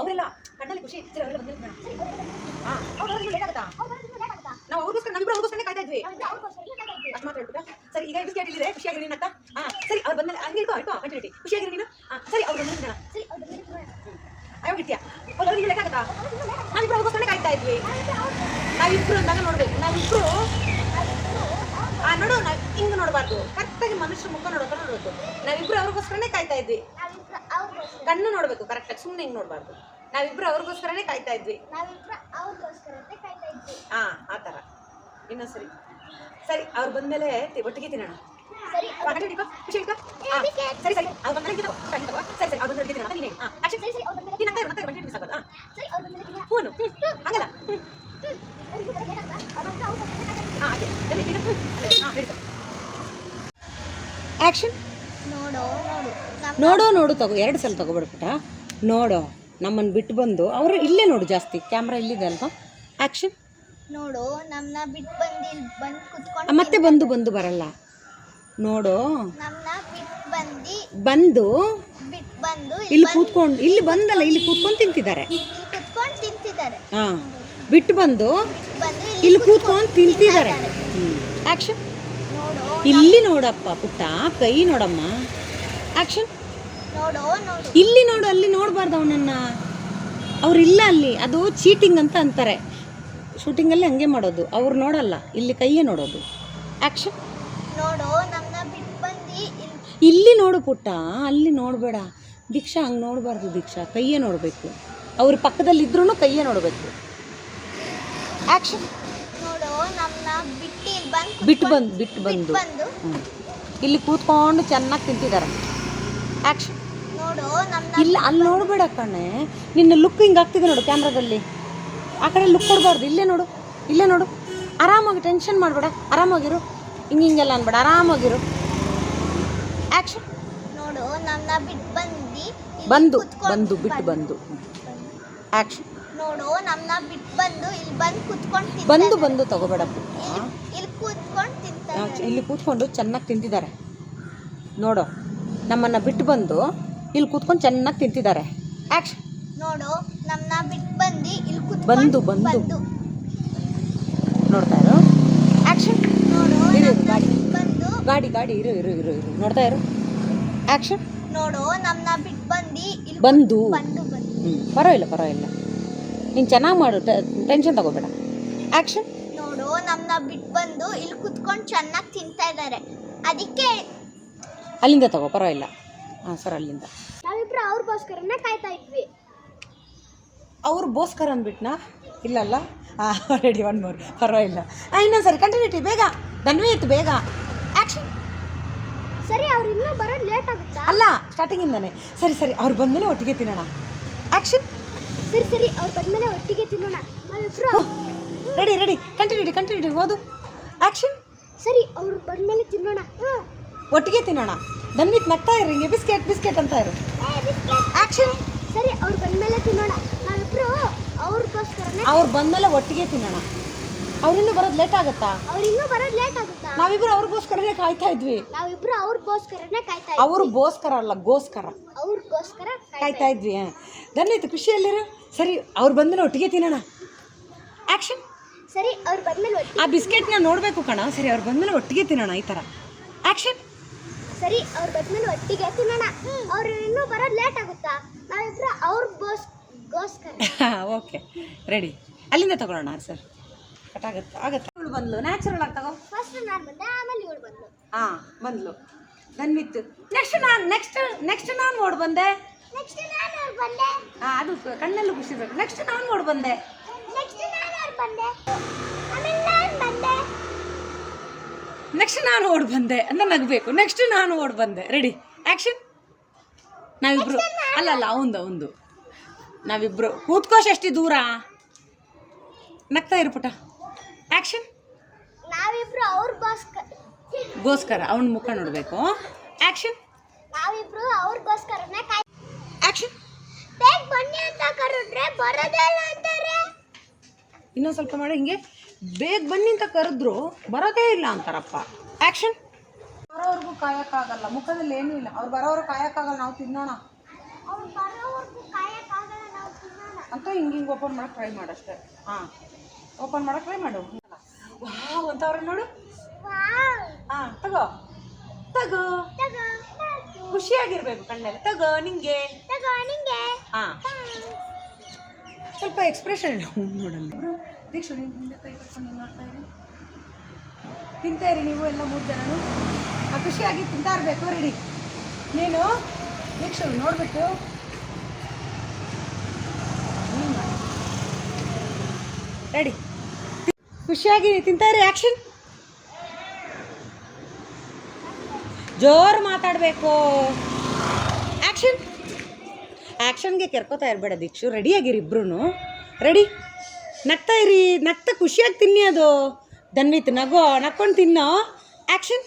ಅವರೆಲ್ಲ ಕಣ್ಣಲ್ಲಿ ಖುಷಿ ಸರಿ ಅವರೆಲ್ಲ ಬಂದಿರ್ತೀವಿ ಹಾಂ ಅವ್ರು ಲೇಟ್ ಆಗುತ್ತಾ? ನಾವು ಅವ್ರಿಗೋಸ್ಕರ ನಮ್ಮಿಬ್ರು ಅವ್ರಿಗೋಸ್ಕರನೇ ಕಾಯ್ತಾ ಇದ್ವಿ. ಅಷ್ಟು ಮಾತ್ರ ಹೇಳ್ಬಿಟ್ಟ ಸರಿ ಈಗ ಬಿಸ್ಕೆಟ್ ಇಲ್ಲಿದೆ ಖುಷಿಯಾಗಿರಿ ಅಂತ. ಹಾಂ ಸರಿ ಅವ್ರು ಬಂದ ಹಂಗೆ ಇಟ್ಕೋ ಇಟ್ಕೋ ಕಂಟಿನ್ಯೂಟಿ ಖುಷಿಯಾಗಿರಿ ನೀನು. ಹಾಂ ಸರಿ ಅವ್ರು ಬಂದ್ರೆ ಸರಿ ಬಂದ್ಮೇಲೆ ಅಯ್ಯೋ ಇರ್ತೀಯ ಅವ್ರು ಅವ್ರಿಗೆ ಹೇಳಕ್ಕಾಗತ್ತಾ ನಾವಿಬ್ರು ಅವ್ರಿಗೋಸ್ಕರನೇ ಕಾಯ್ತಾ ಇದ್ವಿ. ನಾವಿಬ್ರು ಅಂದಾಗ ನೋಡ್ಬೇಕು. ನಾವಿಬ್ರು ಆ ನೋಡು ನಾವು ಹಿಂಗೆ ನೋಡಬಾರ್ದು. ಕರೆಕ್ಟಾಗಿ ಮನುಷ್ಯರ ಮುಖ ನೋಡೋಕೆ ನೋಡಬೇಕು. ನಾವಿಬ್ರು ಅವ್ರಿಗೋಸ್ಕರನೇ ಕಾಯ್ತಾ ಇದ್ವಿ. ಕಣ್ಣು ನೋಡಬೇಕು ಕರೆಕ್ಟಾಗಿ ಸುಮ್ಮನೆ ಹಿಂಗೆ ನೋಡಬಾರ್ದು. ನಾವಿಬ್ರು ಅವ್ರಿಗೋಸ್ಕರನೇ ಕಾಯ್ತಾ ಇದ್ವಿ. ಹಾಂ ಆ ಥರ ಇನ್ನೊಂದು ಸರಿ. ಸರಿ ಅವ್ರು ಬಂದಮೇಲೆ ಒಟ್ಟಿಗೆ ತಿನ್ನೋಣ. ಸರಿ ಸರಿ ಸರಿ. ಅವ್ರು ಸರಿ ಸರಿ ಸರಿ ಅವ್ರು ಬಂದಮೇಲೆ ತಿನ್ನೋಣ. ನೀನು ಹಾಂ ಸರಿ ಸರಿ ಅವ್ರು ಮತ್ತೆ ಹ್ಞೂ ಹಂಗಲ್ಲ. ಹಾಂ ಹಾಂ ಆ್ಯಕ್ಷನ್? ನೋಡು ನೋಡು. ನೋಡೋ ನೋಡು ತಗೋ. ಎರಡು ಸಲ ತಗೋಬಿಡ್ಬಿಟ್ಟ. ನೋಡೋ ನಮ್ಮನ್ನು ಬಿಟ್ಟು ಬಂದು. ಅವರು ಇಲ್ಲೇ ನೋಡು ಜಾಸ್ತಿ. ಕ್ಯಾಮ್ರಾ ಇಲ್ಲಿದೆ ಅಲ್ವಾ? ಆ್ಯಕ್ಷನ್? ನೋಡು ನಮ್ಮನ್ನ ಬಿಟ್ಟು ಬಂದು ಇಲ್ಲಿ ಬಂದು ಕುತ್ಕೊಂಡು ಮತ್ತೆ ಬಂದು ಬಂದು ಬರಲ್ಲ. ನೋಡು. ನಮ್ಮನ್ನ ಬಿಟ್ಟು ಬಂದು ಬಂದು ಬಿಟ್ಟು ಬಂದು ಇಲ್ಲಿ ಕೂತ್ಕೊಂಡು ಇಲ್ಲಿ ಬಂದಲ್ಲ ಇಲ್ಲಿ ಕೂತ್ಕೊಂಡು ತಿಂತಿದ್ದಾರೆ. ಕುತ್ಕೊಂಡು ತಿಂತಿದ್ದಾರೆ. ಹಾಂ. ಬಿಟ್ಟು ಬಂದು ಬಂದು ಇಲ್ಲಿ ಕೂತ್ಕೊಂಡು ತಿಂತಿದ್ದಾರೆ. ಆಕ್ಷನ್. ನೋಡು ಇಲ್ಲಿ ನೋಡಪ್ಪ ಪುಟ್ಟ ಕೈ ನೋಡಮ್ಮ. ಆಕ್ಷನ್. ನೋಡು ನೋಡು. ಇಲ್ಲಿ ನೋಡು ಅಲ್ಲಿ ನೋಡಬಾರ್ದು ಅವನನ್ನ. ಅವ್ರಿಲ್ಲ ಅಲ್ಲಿ ಅದು ಚೀಟಿಂಗ್ ಅಂತ ಅಂತಾರೆ. ಶೂಟಿಂಗಲ್ಲಿ ಹಂಗೆ ಮಾಡೋದು. ಅವ್ರು ನೋಡಲ್ಲ ಇಲ್ಲಿ ಕೈಯೇ ನೋಡೋದು. ಆ್ಯಕ್ಷನ್ ನೋಡು ನಮ್ಮನ್ನ ಬಿಟ್ಟು ಬಂದು ಇಲ್ಲಿ. ನೋಡು ಪುಟ್ಟ ಅಲ್ಲಿ ನೋಡಬೇಡ. ದೀಕ್ಷಾ ಹಂಗೆ ನೋಡಬಾರ್ದು ದೀಕ್ಷಾ ಕೈಯೇ ನೋಡಬೇಕು. ಅವ್ರ ಪಕ್ಕದಲ್ಲಿ ಇದ್ರೂ ಕೈಯೇ ನೋಡಬೇಕು. ಆ್ಯಕ್ಷನ್ ನೋಡು ನಮ್ಮನ್ನ ಬಿಟ್ಟು ಇಲ್ಲಿ ಬಂದು ಬಿಟ್ಟು ಬಂದು ಬಿಟ್ಟು ಬಂದು. ಬಂದು. ಇಲ್ಲಿ ಕೂತ್ಕೊಂಡು ಚೆನ್ನಾಗಿ ತಿಂತಿದ್ದಾರೆ ಆ್ಯಕ್ಷನ್ ನೋಡು ಇಲ್ಲ ಅಲ್ಲಿ ನೋಡಬೇಡ ಕಣೆ. ನಿನ್ನ ಲುಕ್ ಹಿಂಗೆ ಆಗ್ತಿದೆ ನೋಡು ಕ್ಯಾಮ್ರಾದಲ್ಲಿ ಆ ಕಡೆ ಲುಕ್ ಕೊಡಬಾರ್ದು. ಇಲ್ಲೇ ನೋಡು. ಇಲ್ಲೇ ನೋಡು. ಆರಾಮಾಗಿ ಟೆನ್ಷನ್ ಮಾಡಬೇಡ. ಆರಾಮಾಗಿರು ಹಿಂಗೆ ಹಿಂಗೆಲ್ಲ ಅನ್ಬೇಡ. ಆರಾಮಾಗಿರು ಆ್ಯಕ್ಷನ್ ನೋಡು ನನ್ನ ಬಿಟ್ಟು ಬಂದು ಬಂದು ಬಂದು ಬಿಟ್ಟು ಬಂದು. ಆ್ಯಕ್ಷನ್ ನೋಡು ನಮ್ಮನ್ನ ಬಿಟ್ಟು ಬಂದು ಇಲ್ಲಿ ಬಂದು ಕುತ್ಕೊಂಡು ಬಂದು ಬಂದು ತಗೋಬೇಡ ಇಲ್ಲಿ ಕೂತ್ಕೊಂಡು ತಿಂತಾರೆ ಇಲ್ಲಿ ಕೂತ್ಕೊಂಡು ಚೆನ್ನಾಗಿ ತಿಂತಿದ್ದಾರೆ ನೋಡು ನಮ್ಮನ್ನು ಬಿಟ್ಟು ಬಂದು ಇಲ್ಲಿ ಕೂತ್ಕೊಂಡು ಚೆನ್ನಾಗಿ ತಿಂತಿದ್ದಾರೆ. ಆ್ಯಕ್ಷನ್ ನೋಡು ನಮ್ಮನ್ನ ಬಿಟ್ಟು ಬಂದು ಇಲ್ಲಿ ಕೂತ್ಕೊಂಡು ಬಂದು, ಬಂದು. ನೋಡ್ತಾ ಇರು. ಆಕ್ಷನ್ ನೋಡು ಇರು, ನಮ್ಮನ್ನ ಗಾಡಿ. ಬಿಟ್ಟು ಬಂದು. ಗಾಡಿ ಗಾಡಿ ಇರು ಇರು ಇರು ಇರು. ನೋಡ್ತಾ ಇರು. ಆ್ಯಕ್ಷನ್ ನೋಡು ನಮ್ಮನ್ನ ಬಿಟ್ಟು ಬಂದು ಇಲ್ಲಿ ಬಂದು. ಬಂದು ಬಂದು. ಹ್ಞೂ ಪರವಾಗಿಲ್ಲ ಪರವಾಗಿಲ್ಲ. ನೀನು ಚೆನ್ನಾಗಿ ಮಾಡು ಟೆನ್ಷನ್ ತಗೋಬೇಡ. ಆ್ಯಕ್ಷನ್ ನೋಡು ನಮ್ಮನ್ನ ಬಿಟ್ಟು ಬಂದು ಇಲ್ಲಿ ಕುತ್ಕೊಂಡು ಚೆನ್ನಾಗಿ ತಿಂತಾ ಇದ್ದಾರೆ ಅದಕ್ಕೆ ಅಲ್ಲಿಂದ ತಗೋ ಪರವಾಗಿಲ್ಲ. ಹಾಂ ಸರ್ ಅಲ್ಲಿಂದ. ನಾವಿಬ್ರು ಅವ್ರಿಗೋಸ್ಕರನೇ ಕಾಯ್ತಾ ಇದ್ವಿ. ಅವ್ರು ಬೋಸ್ಕರ್ ಅಂದ್ಬಿಟ್ನಾ? ಇಲ್ಲಲ್ಲ. ಹಾಂ ರೆಡಿ ಒನ್ ಮೋರ್ ಪರವಾಗಿಲ್ಲ. ಹಾಂ ಇನ್ನೊಂದು ಸರಿ ಕಂಟಿನ್ಯೂಟಿ ಬೇಗ. ದನ್ವೇ ಇತ್ತು ಬೇಗ. ಆ್ಯಕ್ಷನ್ ಸರಿ ಅವ್ರು ಇನ್ನೂ ಬರೋದು ಲೇಟ್ ಆಗುತ್ತೆ? ಅಲ್ಲ ಸ್ಟಾರ್ಟಿಂಗಿಂದಾನೆ ಸರಿ ಸರಿ ಅವ್ರು ಬಂದಮೇಲೆ ಒಟ್ಟಿಗೆ ತಿನ್ನೋಣ. ಆ್ಯಕ್ಷನ್ ಸರಿ ಸರಿ ಅವ್ರು ಬಂದಮೇಲೆ ಒಟ್ಟಿಗೆ ತಿನ್ನೋಣ. ರೆಡಿ ರೆಡಿ ಕಂಟಿನ್ಯೂಟಿ ಕಂಟಿನ್ಯೂಟಿ ಓದು. ಆ್ಯಕ್ಷನ್ ಸರಿ ಅವ್ರು ಬಂದಮೇಲೆ ತಿನ್ನೋಣ. ಒಟ್ಟಿಗೆ ತಿನ್ನೋಣ. ದನ್ವಿತ್ ನಗ್ತಾ ಇರಿ. ಹಿಂಗೆ ಬಿಸ್ಕೆಟ್ ಬಿಸ್ಕೆಟ್ ಅಂತ ಇರು. ಆ್ಯಕ್ಷನ್ ಸರಿ ಅವ್ರು ಬಂದಮೇಲೆ ತಿನ್ನೋಣ. ಅವ್ರು ಬಂದಮೇಲೆ ಒಟ್ಟಿಗೆ ತಿನ್ನೋಣ. ಅವ್ರಿನ್ನೂ ಬರೋದು ಲೇಟ್ ಆಗುತ್ತಾ? ಬರೋದು ಲೇಟ್ ಆಗುತ್ತಾ? ನಾವಿಬ್ರು ಅವ್ರಿಗೋಸ್ಕರನೇ ಕಾಯ್ತಾ ಇದ್ವಿ. ನಾವಿಬ್ರು ಅವ್ರಿಗೋಸ್ಕರನೇ ಕಾಯ್ತಾ ಅವರು ಗೋಸ್ಕರ ಅಲ್ಲ ಗೋಸ್ಕರ. ಅವ್ರಿಗೋಸ್ಕರ ಕಾಯ್ತಾ ಇದ್ವಿ. ಧನ್ಯತೆ ಧನ್ಯವಾದ ಖುಷಿಯಲ್ಲಿರು ಸರಿ ಅವ್ರು ಬಂದಮೇಲೆ ಒಟ್ಟಿಗೆ ತಿನ್ನೋಣ. ಆ್ಯಕ್ಷನ್ ಸರಿ ಅವ್ರು ಬಂದ್ಮೇಲೆ ಆ ಬಿಸ್ಕೆಟ್ನ ನೋಡಬೇಕು ಕಣ. ಸರಿ ಅವ್ರು ಬಂದಮೇಲೆ ಒಟ್ಟಿಗೆ ತಿನ್ನೋಣ ಈ ಥರ. ಆ್ಯಕ್ಷನ್ ಸರಿ ಅವ್ರು ಬಂದ್ಮೇಲೆ ಒಟ್ಟಿಗೆ ತಿನ್ನೋಣ. ಅವ್ರು ಇನ್ನೂ ಬರೋದು ಲೇಟ್ ಆಗುತ್ತಾ? ನಾವಿಬ್ರು ಅವ್ರ ಓಕೆ ರೆಡಿ ಅಲ್ಲಿಂದ ತಗೊಳ್ಳೋಣ ಸರ್ ಕಟ್ ಆಗುತ್ತೆ? ಆಗುತ್ತೆ? ಇವಳು ಬಂದ್ಲು. ನ್ಯಾಚುರಲ್ ಆಗಿ ತಗೋ. ಫಸ್ಟ್ ನಾನು ಬಂದೆ ಆಮೇಲೆ ಇವಳು ಬಂದ್ಲು. ಹಾಂ ಬಂದ್ಲು. ಧನ್ವಿತ್ ನೆಕ್ಸ್ಟ್ ನಾನು ನೆಕ್ಸ್ಟ್ ನೆಕ್ಸ್ಟ್ ನಾನು ಓಡ್ ಬಂದೆ. ನೆಕ್ಸ್ಟ್ ನಾನು ಓಡ್ ಬಂದೆ. ಹಾಂ ಅದು ಕಣ್ಣಲ್ಲೂ ಖುಷಿ ಬೇಕು. ನೆಕ್ಸ್ಟ್ ನಾನು ಓಡ್ ಬಂದೆ. ನೆಕ್ಸ್ಟ್ ನಾನು ಓಡ್ ಬಂದೆ. ಆಮೇಲೆ ನಾನು ಬಂದೆ. ನೆಕ್ಸ್ಟ್ ನಾನು ಓಡ್ ಬಂದೆ. ಅಂತ ನಗಬೇಕು. ನೆಕ್ಸ್ಟ್ ನಾನು ಓಡ್ ಬಂದೆ. ರೆಡಿ ಆ್ಯಕ್ಷನ್ ನಾವಿಬ್ರು ಅಲ್ಲ ಅಲ್ಲ ಅವಂದು ಅವಂದು. ನಾವಿಬ್ರು ಕೂತ್ಕೋಶ್ ಎಷ್ಟು ದೂರ. ನಗ್ತಾ ಇರು ಪುಟ. ಆ್ಯಕ್ಷನ್ ನಾವಿಬ್ರು ಅವ್ರ ಗೋಸ್ಕರ. ಗೋಸ್ಕರ ಅವನ ಮುಖ ನೋಡಬೇಕು. ಆ್ಯಕ್ಷನ್ ನಾವಿಬ್ರು ಅವ್ರಿಗೋಸ್ಕರನೇ ಕಾಯ್ ಆ್ಯಕ್ಷನ್ ಬೇಗ ಬನ್ನಿ ಅಂತ ಕರೆದ್ರೆ ಬರೋದೇ ಇಲ್ಲ ಅಂತಾರೆ. ಇನ್ನೊಂದು ಸ್ವಲ್ಪ ಮಾಡಿ ಹಿಂಗೆ. ಬೇಗ ಬನ್ನಿ ಅಂತ ಕರೆದ್ರು ಬರೋದೇ ಇಲ್ಲ ಅಂತಾರಪ್ಪ. ಆ್ಯಕ್ಷನ್ ಬರೋವರೆಗೂ ಕಾಯಕ್ಕಾಗಲ್ಲ. ಮುಖದಲ್ಲಿ ಏನೂ ಇಲ್ಲ. ಅವ್ರು ಬರೋರು ಕಾಯಕ್ಕಾಗಲ್ಲ. ನಾವು ತಿನ್ನೋಣ. ಅವ್ರು ಬರೋವರೆಗೂ ಕಾಯಕ್ಕಾಗಲ್ಲ. ನಾವು ತಿನ್ನೋಣ ಅಂತ ಹಿಂಗೆ ಹಿಂಗೆ ಓಪನ್ ಮಾಡೋಕೆ ಟ್ರೈ ಮಾಡಷ್ಟೇ. ಹಾಂ ಓಪನ್ ಮಾಡೋಕೆ ಟ್ರೈ ಮಾಡು. ವಾವ್ ಅಂತ ಅವ್ರೆ ನೋಡು. ಹಾಂ, ತಗೋ. ತಗೋ. ಖುಷಿಯಾಗಿರ್ಬೇಕು ಕಣ್ಣಲ್ಲಿ. ತಗೋ, ನಿಂಗೆ. ಹಾಂ. ಸ್ವಲ್ಪ ಎಕ್ಸ್ಪ್ರೆಷನ್ ನೋಡಲ್ಲ. ದೀಕ್ಷು ಹಿಂದೆ ಕೈ ಕಟ್ಕೊಂಡು ನೋಡ್ತಾ ಇರಿ ತಿಂತಾ ಇರಿ ನೀವು ಎಲ್ಲ ಮೂರು ಜನನು. ಖುಷಿಯಾಗಿ ತಿಂತಾ ಇರಬೇಕು ರೆಡಿ ನೀನು ದೀಕ್ಷು ನೋಡ್ಬಿಟ್ಟು ರೆಡಿ ಖುಷಿಯಾಗಿ ತಿಂತಾ ಇರಿ ಆ್ಯಕ್ಷನ್ ಜೋರು ಮಾತಾಡಬೇಕು. ಆ್ಯಕ್ಷನ್ ಆ್ಯಕ್ಷನ್ಗೆ ಕೆರ್ಕೋತಾ ಇರಬೇಡ ದೀಕ್ಷು ರೆಡಿಯಾಗಿರಿ ಇಬ್ರು ರೆಡಿ ನಗ್ತಾ ಇರಿ ನಗ್ತಾ ಖುಷಿಯಾಗಿ ತಿನ್ನಿ ಅದು. ದನ್ವಿತ್, ನಗೋ, ನಕ್ಕೊಂಡು ತಿನ್ನೋ. ಆ್ಯಕ್ಷನ್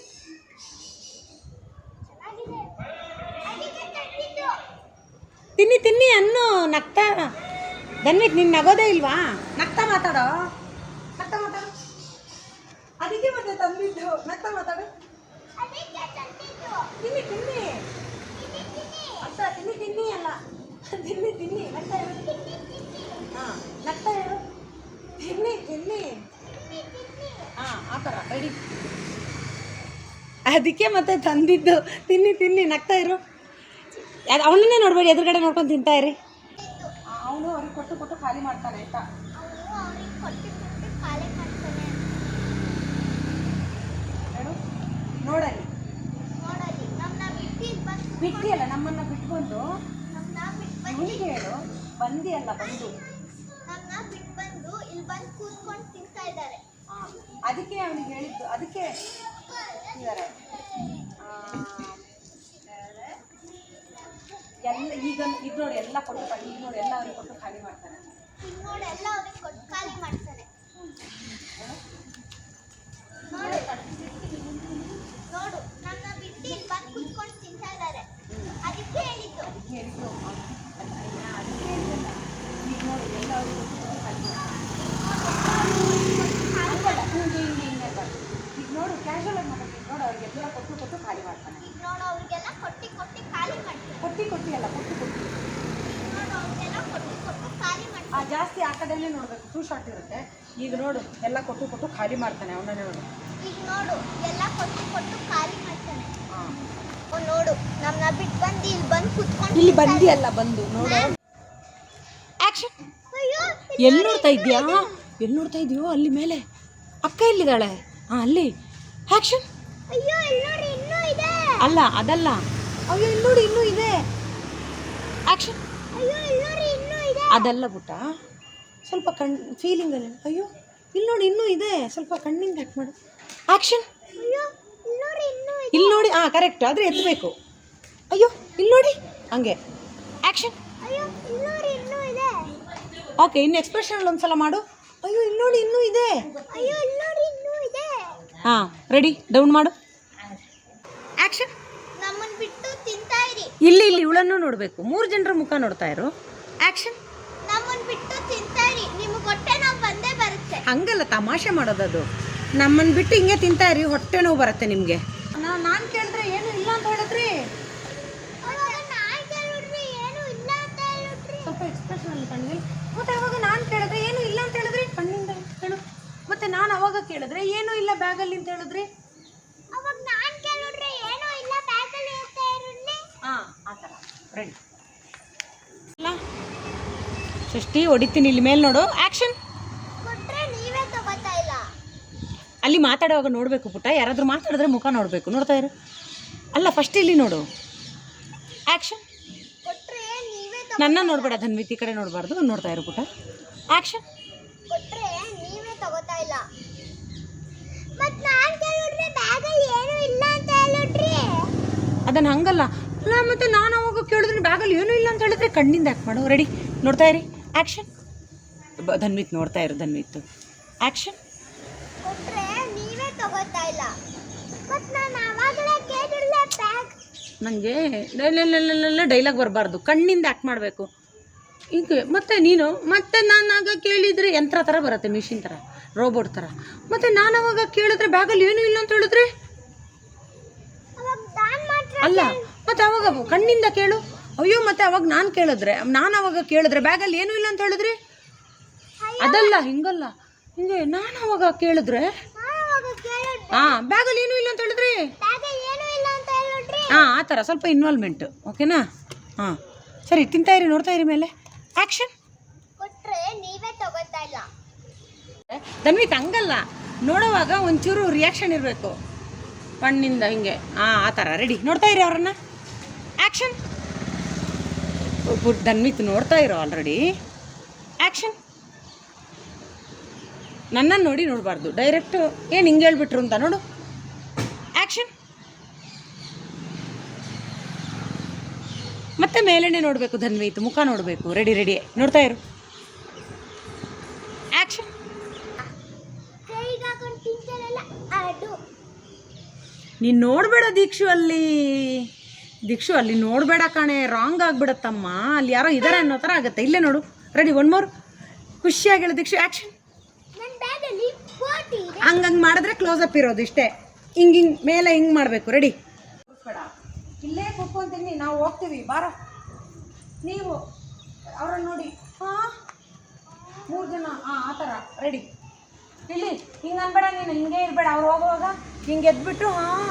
ತಿನ್ನಿ ತಿನ್ನಿ ಅನ್ನು ನಗ್ತಾ ದನ್ವಿತ್ ನಿನ್ನ ನಗೋದೇ ಇಲ್ವಾ? ನಗ್ತಾ ಮಾತಾಡೋ? ನಗ್ತಾ ಮಾತಾಡು. ಅದಕ್ಕೆ ಮತ್ತೆ ತಂದಿದ್ದು ನಗ್ತಾ ಮಾತಾಡು. ತಿನ್ನಿ ತಿನ್ನಿ. ಅಲ್ಲ ತಿನ್ನಿ ತಿನ್ನಿ ಅಲ್ಲ. ತಿನ್ನಿ ತಿನ್ನಿ. ನಗ್ತಾ ಇರು. ಹಾಂ, ನಗ್ತಾ ಇರು. ತಿನ್ನಿ ತಿನ್ನಿ. ಹಾಂ, ಆ ಥರ. ರೆಡಿ ಅದಕ್ಕೆ ಮತ್ತೆ ತಂದಿದ್ದು ತಿನ್ನಿ ತಿನ್ನಿ. ನಗ್ತಾ ಇರು. ಅದು ಅವನನ್ನೇ ನೋಡಬೇಡಿ. ಎದುರುಗಡೆ ನೋಡ್ಕೊಂಡು ತಿಂತಾ ಇರಿ. ಕೊಟ್ಟು ಕೊಟ್ಟು ಖಾಲಿ ಮಾಡ್ತಾನೆ ಆಯ್ತಾ? ನೋಡಲಿ. ಬಿಟ್ಟಿಯಲ್ಲ ನಮ್ಮನ್ನ ಬಿಟ್ಕೊಂಡು ಇವನಿಗೆ ಹೇಳು. ಬಂದಿಯಲ್ಲ ಬಂದು ಬಂದು ಇಲ್ಲಿ ಬಂದು. ಕೂತ್ಕೊಂಡು ತಿಂತಾ ಇದ್ದಾರೆ ಅದಕ್ಕೆ ಅವನಿಗೆ ಹೇಳಿದ್ದು, ಅದಕ್ಕೆ ಇದ್ದಾರೆ. ಎಲ್ಲ ಈಗ ಇದು ನೋಡಿ ಎಲ್ಲ ಕೊಟ್ಟು ಖಾಲಿ- ಈಗ ನೋಡಿ ಎಲ್ಲ ಅವ್ರಿಗೆ ಕೊಟ್ಟು ಖಾಲಿ ಮಾಡ್ತಾನೆ ನೋಡಿ ಎಲ್ಲ ಅವ್ರಿಗೆ ಕೊಟ್ಟು ಖಾಲಿ ಮಾಡ್ತಾರೆ ನೋಡು ನನ್ನ ಬಿಟ್ಟು ಇಲ್ಲಿ ಬಂದು ಕೂತ್ಕೊಂಡು ತಿಂತಾ ಇದ್ದಾರೆ ಅದಕ್ಕೆ ಹೇಳಿದ್ದು ಅದಕ್ಕೆ ಹೇಳಿದ್ದು ಅದಕ್ಕೆ ಹೇಳಿದ್ದಲ್ಲ. ಈಗ ನೋಡಿ ಎಲ್ಲ ಅವ್ರಿಗೆ ಕೊಟ್ಟು ಖಾಲಿ ಮಾಡ್ತಾನೆ ಹಿಂಗೆ ಹಿಂಗೆ ಹಿಂಗೆ ಈಗ ನೋಡು ಕ್ಯಾಶುವಲ್ ಆಗಿ ಮಾತಾಡ್ತೀನಿ ನೋಡು ಅವ್ರಿಗೆಲ್ಲ ಕೊಟ್ಟು ಕೊಟ್ಟು ಖಾಲಿ ಮಾಡ್ತಾನೆ ಈಗ ನೋಡು ಅವ್ರಿಗೆಲ್ಲ ಕೊಟ್ಟಿ ಕೊಟ್ಟಿ ಖಾಲಿ ಮಾಡ್ತಾರೆ ಕೊಟ್ಟಿ ಕೊಟ್ಟಿ ಅಲ್ಲ ಕೊಟ್ಟು ಕೊಟ್ಟು ಈಗ ನೋಡು ಅವ್ರಿಗೆಲ್ಲ ಕೊಟ್ಟಿ ಕೊಟ್ಟು ಖಾಲಿ ಆ ಜಾಸ್ತಿ ಆ ಕಡೆನೇ ನೋಡ್ಬೇಕು. ಟೂ ಶಾರ್ಟ್ ಇರುತ್ತೆ. ಈಗ ನೋಡು ಎಲ್ಲ ಕೊಟ್ಟು ಕೊಟ್ಟು ಖಾಲಿ ಮಾಡ್ತಾನೆ ಅವನನ್ನೇ ನೋಡು. ಈಗ ನೋಡು ಎಲ್ಲ ಕೊಟ್ಟು ಕೊಟ್ಟು ಖಾಲಿ ಮಾಡ್ತಾನೆ. ಹಾಂ. ಓ ನೋಡು ನಮ್ಮನ್ನ ಬಿಟ್ಟು ಬಂದು ಇಲ್ಲಿ ಬಂದು ಕುತ್ಕೊಂಡು ಇಲ್ಲಿ ಬಂದಿ ಅಲ್ಲ ಬಂದು ನೋಡು. ಆಕ್ಷನ್ ಎಲ್ಲಿ ನೋಡ್ತಾ ಇದ್ಯಾ ಎಲ್ಲಿ ನೋಡ್ತಾ ಇದೆಯೋ? ಅಲ್ಲಿ ಮೇಲೆ. ಅಕ್ಕ ಎಲ್ಲಿದ್ದಾಳೆ? ಹಾಂ ಅಲ್ಲಿ. ಆಕ್ಷನ್ ಅಯ್ಯೋ ನೋಡಿ ಇನ್ನೂ ಇದೆ. ಅಲ್ಲ ಅದಲ್ಲ. ಅಯ್ಯೋ ಇಲ್ಲಿ ನೋಡಿ ಇನ್ನೂ ಇದೆ. ಆಕ್ಷನ್ ಅಯ್ಯೋ ಇಲ್ಲಿ ನೋಡಿ ಇನ್ನೂ ಇದೆ ಅದಲ್ಲ ಪುಟ್ಟ ಸ್ವಲ್ಪ ಕಣ್ ಫೀಲಿಂಗಲ್ಲಿ ಅಯ್ಯೋ ಇಲ್ಲಿ ನೋಡಿ ಇನ್ನೂ ಇದೆ. ಸ್ವಲ್ಪ ಕಣ್ಣಿಂದ ಕಟ್ ಮಾಡು. ಆಕ್ಷನ್ ಅಯ್ಯೋ ಇಲ್ಲಿ ನೋಡಿ ಇನ್ನೂ ಇದೆ. ಇಲ್ಲಿ ನೋಡಿ ಹಾಂ ಕರೆಕ್ಟ್ ಆದರೆ ಎತ್ತಬೇಕು ಅಯ್ಯೋ ಇಲ್ಲಿ ನೋಡಿ. ಹಂಗೆ. ಆ್ಯಕ್ಷನ್ ಓಕೆ ಇನ್ನು ಎಕ್ಸ್ಪ್ರೆಷನ್ ಒಂದ್ಸಲ ಮಾಡು. ಅಯ್ಯೋ ಇಲ್ಲಿ ನೋಡಿ ಇನ್ನೂ ಇದೆ. ಅಯ್ಯೋ ಇಲ್ಲಿ ನೋಡಿ ಇನ್ನೂ ಇದೆ. ಹಾಂ ರೆಡಿ ಡೌನ್ ಮಾಡು. ಆ್ಯಕ್ಷನ್ ಬಿಟ್ಟು ಇಲ್ಲಿ ಇಲ್ಲಿ ಇವಳನ್ನು ನೋಡಬೇಕು. ಮೂರು ಜನರ ಮುಖ ನೋಡ್ತಾ ಇರು. ನಮ್ಮನ್ನ ಬಿಟ್ಟು ತಿಂತಾ ಇರಿ ನಿಮ್ಗೆ ಹೊಟ್ಟೆ ನಾವು ಬಂದೇ ಬರುತ್ತೆ. ಹಂಗಲ್ಲ ತಮಾಷೆ ಮಾಡೋದದು. ನಮ್ಮನ್ನ ಬಿಟ್ಟು ಹಿಂಗೆ ತಿಂತಾ ಇರಿ ಹೊಟ್ಟೆ ನೋವು ಬರುತ್ತೆ ನಿಮಗೆ. ನಾನು ಕೇಳಿದ್ರೆ ಏನು ಇಲ್ಲ ಅಂತ ಹೇಳಿದ್ರಿ? ಅವಾಗ ನಾಯಿ ಕೇಳಿದ್ರಿ ಏನು ಇಲ್ಲ ಅಂತ ಹೇಳಿದ್ರಿ. ಸ್ವಲ್ಪ ಎಕ್ಸ್ಪ್ರೆಷನ್ ಅಲ್ಲಿ ಕಣ್ಣಿಗೆ ಮತ್ತೆ ಅವಾಗ ನಾನು ಕೇಳಿದ್ರೆ ಏನು ಇಲ್ಲ ಅಂತ ಹೇಳಿದ್ರಿ? ಕಣ್ಣಿಂದ ಹೇಳು ಮತ್ತೆ ನಾನು ಅವಾಗ ಕೇಳಿದ್ರೆ ಏನು ಇಲ್ಲ ಬ್ಯಾಗಲ್ಲಿ ಅಂತ ಹೇಳಿದ್ರಿ? ಅವಾಗ ನಾನು ಕೇಳಿದ್ರೆ ಏನು ಇಲ್ಲ ಬ್ಯಾಗಲ್ಲಿ ಅಂತ ಹೇಳಿದ್ರಿ. ಹಾಂ ಆ ಥರ. ಫ್ರೆಂಡ್ ಇಲ್ಲ ಸೃಷ್ಟಿ ಹೊಡಿತೀನಿ ಇಲ್ಲಿ ಮೇಲೆ ನೋಡು. ಆ್ಯಕ್ಷನ್ ಅಲ್ಲಿ ಮಾತಾಡುವಾಗ ನೋಡಬೇಕು ಪುಟ್ಟ. ಯಾರಾದರೂ ಮಾತಾಡಿದ್ರೆ ಮುಖ ನೋಡಬೇಕು. ನೋಡ್ತಾ ಇರು. ಅಲ್ಲ ಫಸ್ಟ್ ಇಲ್ಲಿ ನೋಡು. ಆ್ಯಕ್ಷನ್ ನನ್ನ ನೋಡಬೇಡ ಧನ್ವಿತ್ ಈ ಕಡೆ ನೋಡಬಾರ್ದು. ನೋಡ್ತಾ ಇರು ಪುಟ್ಟ. ಆ್ಯಕ್ಷನ್ ಅದನ್ನು ಹಂಗಲ್ಲ. ಅಲ್ಲ ಮತ್ತೆ ನಾನು ಅವಾಗ ಕೇಳಿದ್ರೆ ಬ್ಯಾಗಲ್ಲಿ ಏನೂ ಇಲ್ಲ ಅಂತ ಹೇಳಿದ್ರೆ ಕಣ್ಣಿಂದ ಯಾಕೆ ಮಾಡು? ರೆಡಿ ನೋಡ್ತಾ ಇರಿ. ಆ್ಯಕ್ಷನ್ ಧನ್ವಿತ್ ನೋಡ್ತಾ ಇರು ಧನ್ವಿತ್. ಆ್ಯಕ್ಷನ್ ನೀವೇ ತಗೋತಾ ಇಲ್ಲ. ನನಗೆ ಡೈಲಾಗ್ ಬರಬಾರ್ದು. ಕಣ್ಣಿಂದ ಆ್ಯಕ್ಟ್ ಮಾಡಬೇಕು. ಹಿಂಗೆ ಮತ್ತೆ ನೀನು ಮತ್ತೆ ನಾನು ಆಗ ಕೇಳಿದರೆ ಯಂತ್ರ ಥರ ಬರುತ್ತೆ ಮಿಷಿನ್ ಥರ ರೋಬೋಟ್ ಥರ ಮತ್ತೆ ನಾನು ಅವಾಗ ಕೇಳಿದ್ರೆ ಬ್ಯಾಗಲ್ಲಿ ಏನೂ ಇಲ್ಲ ಅಂತ ಹೇಳಿದ್ರೆ? ಅಲ್ಲ ಮತ್ತೆ ಅವಾಗ ಕಣ್ಣಿಂದ ಕೇಳು. ಅಯ್ಯೋ ಮತ್ತೆ ಅವಾಗ ನಾನು ಕೇಳಿದ್ರೆ ನಾನು ಅವಾಗ ಕೇಳಿದ್ರೆ ಬ್ಯಾಗಲ್ಲಿ ಏನೂ ಇಲ್ಲ ಅಂತ ಹೇಳಿದ್ರಿ? ಅದಲ್ಲ ಹಿಂಗಲ್ಲ. ಹಿಂಗೆ ನಾನು ಅವಾಗ ಕೇಳಿದ್ರೆ? ಹಾ ಬ್ಯಾಗಲ್ಲಿ ಏನೂ ಇಲ್ಲ ಅಂತ ಹೇಳಿದ್ರಿ? ಹಾ ಏನೂ ಇಲ್ಲ ಅಂತ ಹೇಳಿದ್ರಿ. ಹಾಂ ಆ ಥರ ಸ್ವಲ್ಪ ಇನ್ವಾಲ್ವ್ಮೆಂಟ್ ಓಕೆನಾ ಹಾಂ ಸರಿ ತಿಂತಾ ಇರಿ ನೋಡ್ತಾ ಇರಿ ಮೇಲೆ. ಆ್ಯಕ್ಷನ್ ತನ್ವಿತ್ ಹಂಗಲ್ಲ. ನೋಡುವಾಗ ಒಂಚೂರು ರಿಯಾಕ್ಷನ್ ಇರಬೇಕು. ಕಣ್ಣಿಂದ ಹಿಂಗೆ. ಹಾಂ ಆ ಥರ ರೆಡಿ ನೋಡ್ತಾ ಇರಿ ಅವ್ರನ್ನ. ಆ್ಯಕ್ಷನ್ ಧನ್ವಿತ್ ನೋಡ್ತಾ ಇರೋ ಆಲ್ರೆಡಿ ಆ್ಯಕ್ಷನ್ ನನ್ನನ್ನು ನೋಡಿ ನೋಡಬಾರ್ದು. ಡೈರೆಕ್ಟು ಏನು ಹಿಂಗೆ ಹೇಳ್ಬಿಟ್ರು ಅಂತ ನೋಡು. ಆ್ಯಕ್ಷನ್ ಮತ್ತೆ ಮೇಲೇನೆ ನೋಡಬೇಕು ಧನ್ವಿತ್ ಮುಖ ನೋಡಬೇಕು. ರೆಡಿ ರೆಡಿ ನೋಡ್ತಾ ಇರು. ಆ್ಯಕ್ಷನ್ ನೀನು ನೋಡಬೇಡ ದೀಕ್ಷು ಅಲ್ಲಿ. ದೀಕ್ಷು ಅಲ್ಲಿ ನೋಡಬೇಡ ಕಾಣೆ ರಾಂಗ್ ಆಗ್ಬಿಡತ್ತಮ್ಮ. ಅಲ್ಲಿ ಯಾರೋ ಇದಾರೆ ಅನ್ನೋ ಥರ ಆಗುತ್ತೆ. ಇಲ್ಲೇ ನೋಡು. ರೆಡಿ ಒನ್ ಮೋರ್ ಖುಷಿಯಾಗಿ ಹೇಳು ದೀಕ್ಷು ಆ್ಯಕ್ಷನ್ ಹಂಗಂಗೆ ಮಾಡಿದ್ರೆ ಕ್ಲೋಸ್ ಅಪ್ ಇರೋದು ಇಷ್ಟೇ. ಹಿಂಗೆ ಹಿಂಗೆ ಮೇಲೆ ಹಿಂಗೆ ಮಾಡಬೇಕು. ರೆಡಿ ಇಲ್ಲೇ ಕೂತ್ಕೊಂತೀನಿ ನಾವು ಹೋಗ್ತೀವಿ. ಬಾರ. ನೀವು ಅವ್ರನ್ನ ನೋಡಿ. ಹಾಂ? ಮೂರು ಜನ. ಹಾಂ ಆ ಥರ ರೆಡಿ ಇಲ್ಲಿ ಹಿಂಗೆ ಅನ್ಬೇಡ ನೀನು. ಹಿಂಗೆ ಇರಬೇಡ. ಅವ್ರು ಹೋಗುವಾಗ ಹಿಂಗೆ ಎದ್ಬಿಟ್ಟು ಹಾಂ?